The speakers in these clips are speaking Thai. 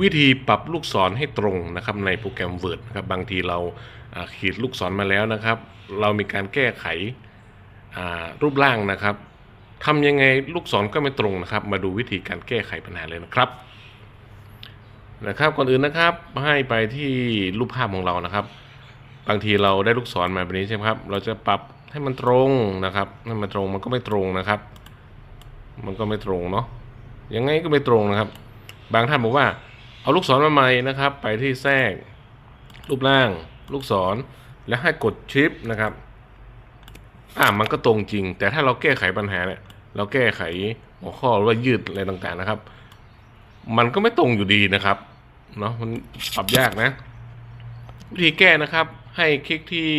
วิธีปรับลูกศรให้ตรงนะครับในโปรแกรม Word นะครับบางทีเราขีดลูกศรมาแล้วนะครับ เรามีการแก้ไขรูปร่างนะครับทำยังไงลูกศรก็ไม่ตรงนะครับ มาดูวิธีการแก้ไขปัญหาเลยนะครับนะครับก่อนอื่นนะครับให้ไปที่รูปภาพของเรานะครับ บางทีเราได้ลูกศรมาแบบนี้ใช่ไหมครับ เราจะปรับให้มันตรงนะครับให้มันตรงมันก็ไม่ตรงนะครับ มันก็ไม่ตรงเนาะยังไงก็ไม่ตรงนะครับ บางท่านบอกว่า เอาลูกศรมาใหม่นะครับ ไปที่แทรกรูปร่าง ลูกศร แล้วให้กดชิปนะครับอ่ามันก็ตรงจริง แต่ถ้าเราแก้ไขปัญหาเนี่ยเราแก้ไขหัวข้อหรือว่ายืดอะไรต่างๆนะครับ มันก็ไม่ตรงอยู่ดีนะครับเนาะมันปรับยากนะ วิธีแก้นะครับ ให้คลิกที่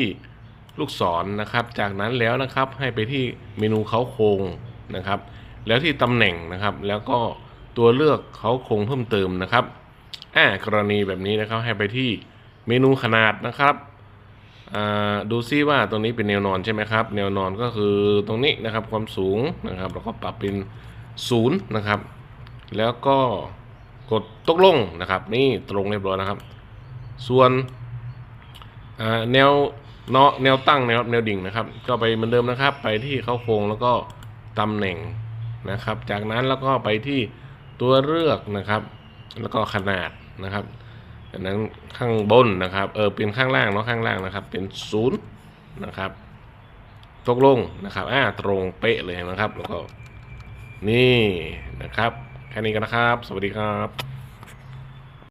ลูกศรนะครับ จากนั้นแล้วนะครับให้ไปที่เมนูเขาโครงนะครับ แล้วที่ตำแหน่งนะครับ แล้วก็ตัวเลือกเขาโครงเพิ่มเติมนะครับ อ่ากรณีแบบนี้นะครับให้ไปที่เมนูขนาดนะครับดูซิว่าตรงนี้เป็นแนวนอนใช่ไหมครับแนวนอนก็คือตรงนี้นะครับความสูงนะครับเราก็ปรับเป็นศูนย์นะครับ แล้วก็กดตกลงนะครับ นี่ตรงเรียบร้อยนะครับ ส่วนแนวเนาะแนวตั้งแนวแนวดิ่งนะครับ ก็ไปเหมือนเดิมนะครับ ไปที่เข้าโครงแล้วก็ตำแหน่งนะครับ จากนั้นแล้วก็ไปที่ตัวเลือกนะครับ แล้วก็ขนาดนะครับดังนั้นข้างบนนะครับเออเป็นข้างล่างเนาะข้างล่างนะครับ เป็นศูนย์นะครับตกลงนะครับอ่าตรงเป๊ะเลยนะครับ แล้วก็นี่นะครับแค่นี้กันนะครับ สวัสดีครับ